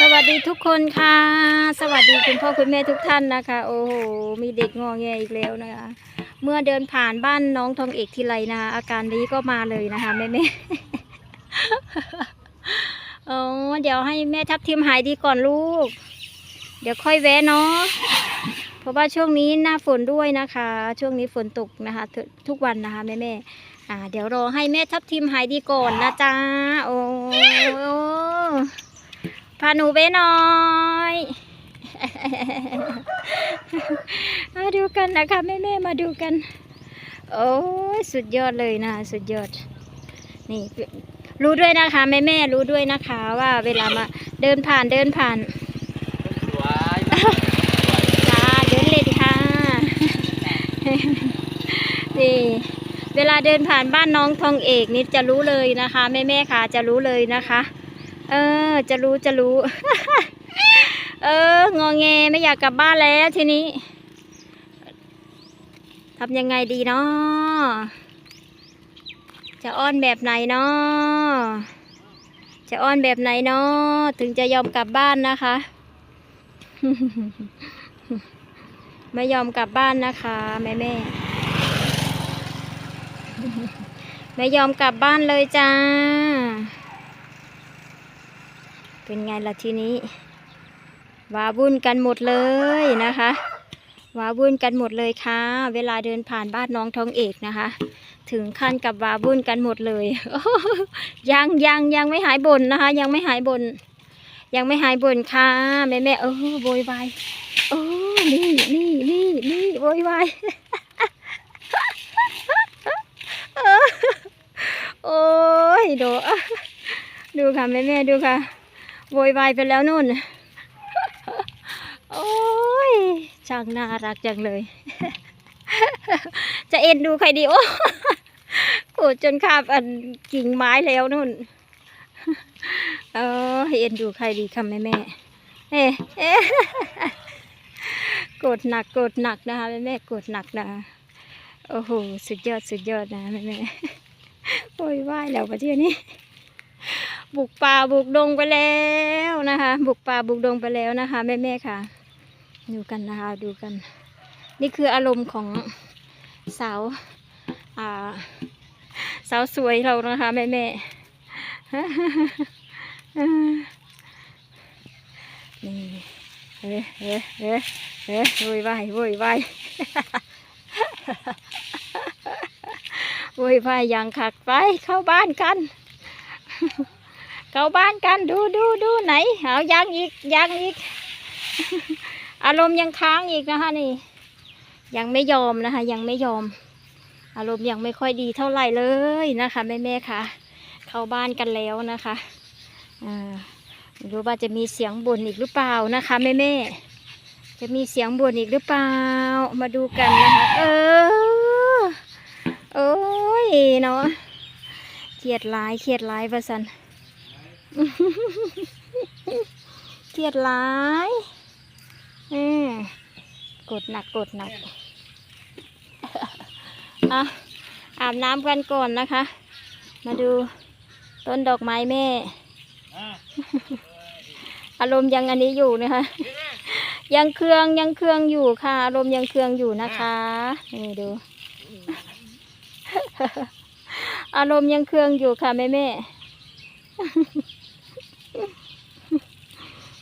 สวัสดีทุกคนค่ะ สวัสดีคุณพ่อคุณแม่ทุกท่านนะคะ โอ้โหมีเด็กงอแงอีกแล้วนะคะ เมื่อเดินผ่านบ้านน้องทองเอกทีไรนะคะอาการนี้ก็มาเลยนะคะแม่แม่อ๋อเดี๋ยวให้แม่ทับทิมหายดีก่อนลูก เดี๋ยวค่อยแวะเนาะเพราะว่าช่วงนี้หน้าฝนด้วยนะคะ ช่วงนี้ฝนตกนะคะ ทุทุกวันนะคะแม่แม่เดี๋ยวรอให้แม่ทับทิมหายดีก่อนนะจ๊ะโอ้ พาหนูไปหน่อยมาดูกันนะคะแม่แม่ๆมาดูกัน โอ้ยสุดยอดเลยนะ สุดยอด นี่รู้ด้วยนะคะแม่แม่ๆรู้ด้วยนะคะว่าเวลามาเดินผ่านเดินผ่านสวยจ้าเดินเล่นค่ะนี่เวลาเดินผ่านบ้านน้องทองเอกนี่จะรู้เลยนะคะแม่แม่ๆค่ะจะรู้เลยนะคะ เออ จะรู้จะรู้ เอองอแงไม่อยากกลับบ้านแล้วทีนี้ทำยังไงดีเนาะจะอ้อนแบบไหนเนาะจะอ้อนแบบไหนเนาะถึงจะยอมกลับบ้านนะคะ ไม่ยอมกลับบ้านนะคะแม่แม่ไม่ยอมกลับบ้านเลยจ้า เป็นไงล่ะทีนี้วาวุ่นกันหมดเลยนะคะวาวุ่นกันหมดเลยค่ะ เวลาเดินผ่านบ้านน้องทองเอกนะคะ ถึงขั้นกับวาวุ่นกันหมดเลยยังยังยังไม่หายบ่นนะคะ ยังไม่หายบ่นยังไม่หายบ่นค่ะแม่แม่เออโวยวายโอ้นี่นี่นี่นี่โวยวายโอ้ยดูดูค่ะแม่แม่ดูค่ะ โวยวายไปแล้วนู่น โอ้ย ช่างน่ารักจังเลย จะเอ็นดูใครดีโอ้โกรธจนคาบอันกิ่งไม้แล้วนู่น เออเอ็นดูใครดีคะแม่แม่เอ๊ะเอกดหนักกดหนักนะคะแม่แม่กดหนักนะ โอ้โห สุดยอดสุดยอดนะแม่แม่โอ้ยว่ายแล้วประเทศนี้ บุกป่าบุกดงไปแล้วนะคะ บุกป่าบุกดงไปแล้วนะคะ แม่แม่ค่ะ ดูกันนะคะดูกัน นี่คืออารมณ์ของสาวอ่าสาวสวยเรานะคะ แม่แม่นี่เฮ้เฮ้เฮ้เฮ้โวยวายโวยวายโวยวายยังขักไปเข้าบ้านกัน เข้าบ้านกันดูดูดูไหนเอายังอีกยังอีก อารมณ์ยังค้างอีกนะคะนี่ ยังไม่ยอมนะคะ ยังไม่ยอม อารมณ์ยังไม่ค่อยดีเท่าไหร่เลยนะคะแม่แม่ค่ะ เข้าบ้านกันแล้วนะคะอ่าไม่รู้ว่าจะมีเสียงบ่นอีกหรือเปล่านะคะแม่แม่จะมีเสียงบ่นอีกหรือเปล่า มาดูกันนะคะ เออ โอ้ยเนาะเครียดลายเครียดลายประสัน เครียดหลายเออกดหนักกดหนักอะอาบน้ำกันก่อนนะคะ มาดูต้นดอกไม้แม่ อารมณ์ยังอันนี้อยู่นะคะ ยังเครื่องยังเครื่องอยู่ค่ะ อารมณ์ยังเครื่องอยู่นะคะนี่ดู อารมณ์ยังเครื่องอยู่ค่ะแม่แม่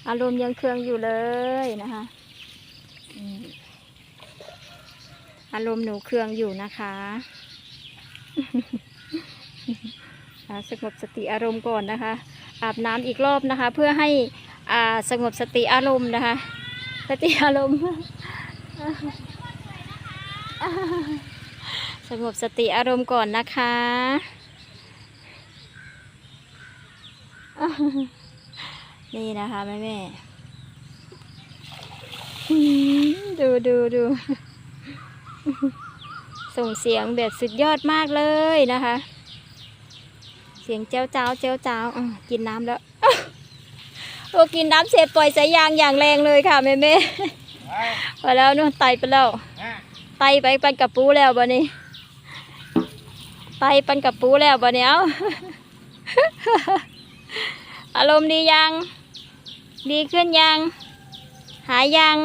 อารมณ์ยังเครื่องอยู่เลยนะคะอารมณ์หนูเครื่องอยู่นะคะสงบสติอารมณ์ก่อนนะคะ อาบน้ำอีกรอบนะคะ เพื่อให้อ่าสงบสติอารมณ์นะคะ สติอารมณ์ สงบสติอารมณ์ก่อนนะคะ นี่นะคะแม่แม่หืมดูดูดูส่งเสียงแบบสุดยอดมากเลยนะคะ เสียงเจ้าเจ้าเจ้าเจ้าอะกินน้ำแล้วโอ้กินน้ำเสร็จปล่อยสายยางอย่างแรงเลยค่ะแม่แม่ไปแล้วนู่นไตไปแล้วไตไปปันกับปูแล้วบ่นี้ไตปันกับปูแล้วบ่เนี้ยเอาออารมณ์ดียัง ดีขึ้นยัง หายยัง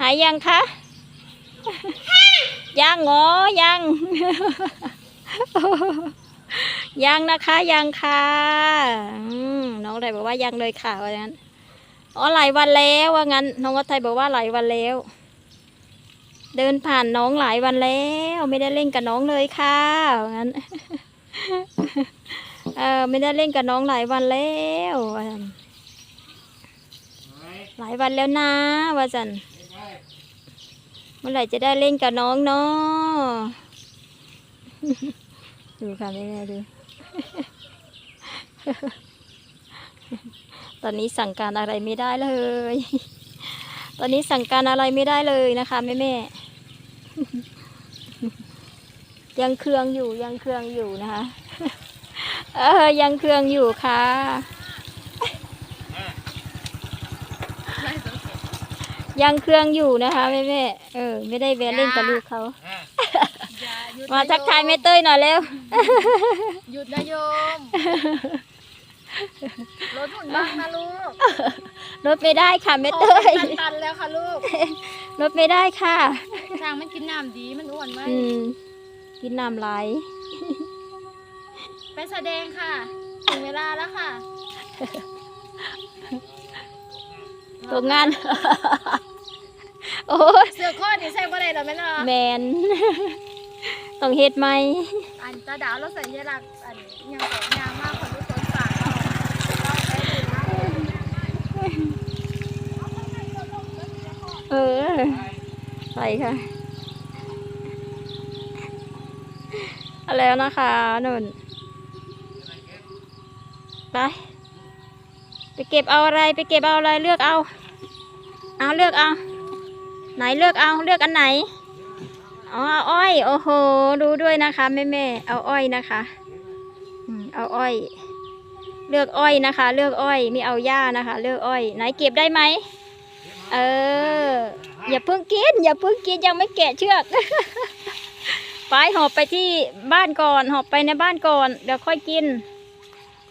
หายยังคะยังเหรอยัง ยังนะคะยังค่ะน้องไทยบอกว่ายังเลยค่ะว่างั้นอ๋อหลายวันแล้วว่างั้น น้องไทยบอกว่าหลายวันแล้ว เดินผ่านน้องหลายวันแล้ว ไม่ได้เล่นกับน้องเลยค่ะว่างั้น เออไม่ได้เล่นกับน้องหลายวันแล้วหลายวันแล้วนะว่าจันเมื่อไหร่จะได้เล่นกับน้องเนาะดูค่ะแม่แม่ดู ตอนนี้สั่งการอะไรไม่ได้เลย ตอนนี้สั่งการอะไรไม่ได้เลยนะคะแม่แม่ยังเครืองอยู่ยังเครืองอยู่นะคะ เออ ยังเครืองอยู่ค่ะยังเครืองอยู่นะคะแม่แม่เออ ไม่ได้แวะเล่นกับลูกเขาอย่าหยุดมานะทักทายโแม่เต้ยหน่อยเร็วหยุดนะโยมรถหุ่นบ้างนะลูกรถไม่ได้ค่ะแม่เต้ยท้องตันๆแล้วค่ะลูกรถไม่ได้ค่ะช้างมันกินน้ำดีมันอ้วนไหมอืมกินน้ำไหล ไปแสดงค่ะ ถึงเวลาแล้วค่ะ ตกงาน โอ้ยเสื้อข้อนี่ใส่บ่ได้หรอแม่เนาะแมนต้องเฮ็ดไหมอันตาดาวเราสัญลักษณ์อันยังบอกยางมากคนทุกคนฝากเราเราไปดูนะเออไปค่ะเอาแล้วนะคะนุ่น ไป ไปเก็บเอาอะไรไปเก็บเอาอะไรเลือกเอา เอาเลือกเอา ไหนเลือกเอาเลือกอันไหนอ๋อเอาอ้อยโอ้โหดูด้วยนะคะแม่แม่เอาอ้อยนะคะอืมเอาอ้อย เลือกอ้อยนะคะ เลือกอ้อยไม่เอาหญ้านะคะ เลือกอ้อย ไหนเก็บได้ไหมเออ อย่าเพิ่งกินอย่าเพิ่งกินยังไม่แกะเชือกไปหอบไปที่บ้านก่อนหอบไปในบ้านก่อนเดี๋ยวค่อยกิน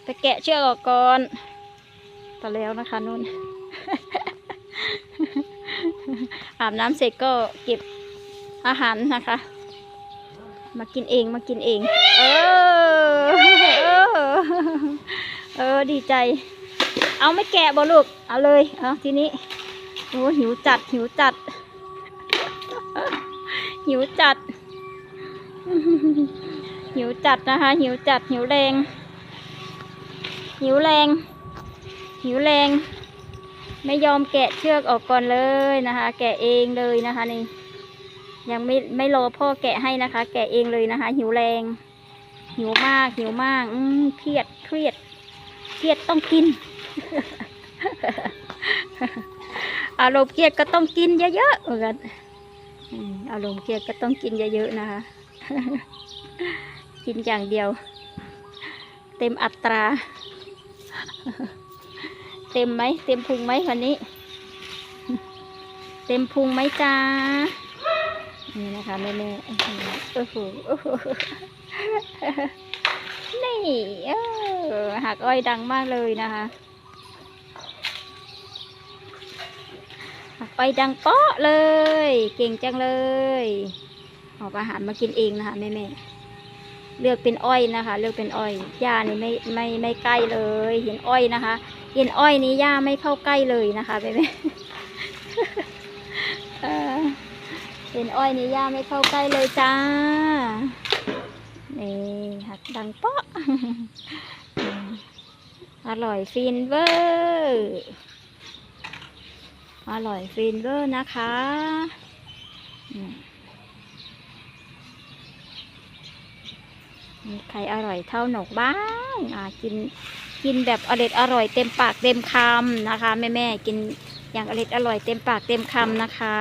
ไปแกะเชือกออกก่อนต่อแล้วนะคะนุ่น อาบน้ำเสร็จก็เก็บอาหารนะคะ มากินเองมากินเอง เออ เออ เออดีใจ เอาไม่แกะบ่ลูก เอาเลย เอาทีนี้ โอ้หิวจัดหิวจัด หิวจัด หิวจัดนะคะ หิวจัดหิวแรง หิวแรง หิวแรง ไม่ยอมแกะเชือกออกก่อนเลยนะคะ แกะเองเลยนะคะนี่ยังไม่ไม่รอพ่อแกะให้นะคะ แกะเองเลยนะคะ หิวแรง หิวมาก หิวมาก อืมเครียดเครียดเครียดต้องกิน อารมณ์เครียดก็ต้องกินเยอะๆเหมือนกันอืมอารมณ์เครียดก็ต้องกินเยอะๆนะคะ กินอย่างเดียว เต็มอัตรา เต็มไหมเต็มพุงไหมวันนี้ เต็มพุงไหมจ้านี่นะคะแม่แม่ๆโอ้โหโอ้โหนี่เออหักอ้อยดังมากเลยนะคะหักอ้อยดังเปาะเลย เก่งจังเลยหอบอาหารมากินเองนะคะแม่แม่ๆ เลือกเป็นอ้อยนะคะ เลือกเป็นอ้อยหญ้านี่ไม่ไม่ไม่ใกล้เลยเห็นอ้อยนะคะเห็นอ้อยนี้หญ้าไม่เข้าใกล้เลยนะคะแม่เออเห็นอ้อยนี้หญ้าไม่เข้าใกล้เลยจ้านี่หักดังเปาะอืมอร่อยฟินเวอร์อร่อยฟินเวอร์นะคะอืมมี ใครอร่อยเท่าหนกบ้างกินกินแบบอร่อยอร่อยเต็มปากเต็มคำนะคะแม่แม่ๆกินอย่างอร่อยอร่อยเต็มปากเต็มคำนะคะ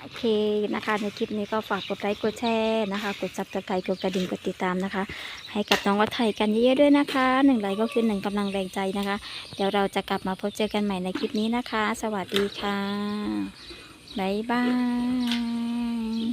โอเคนะคะในคลิปนี้ก็ฝากกดไลค์กดแชร์นะคะกดซับสไครต์กดกระดิ่งกดติดตามนะคะ ให้กับน้องวัดไทยกันเยอะๆด้วยนะคะหนึ่งไลค์ก็คือหนึ่งกำลังแรงใจนะคะ เดี๋ยวเราจะกลับมาพบเจอกันใหม่ในคลิปนี้นะคะ สวัสดีค่ะ บ๊ายบาย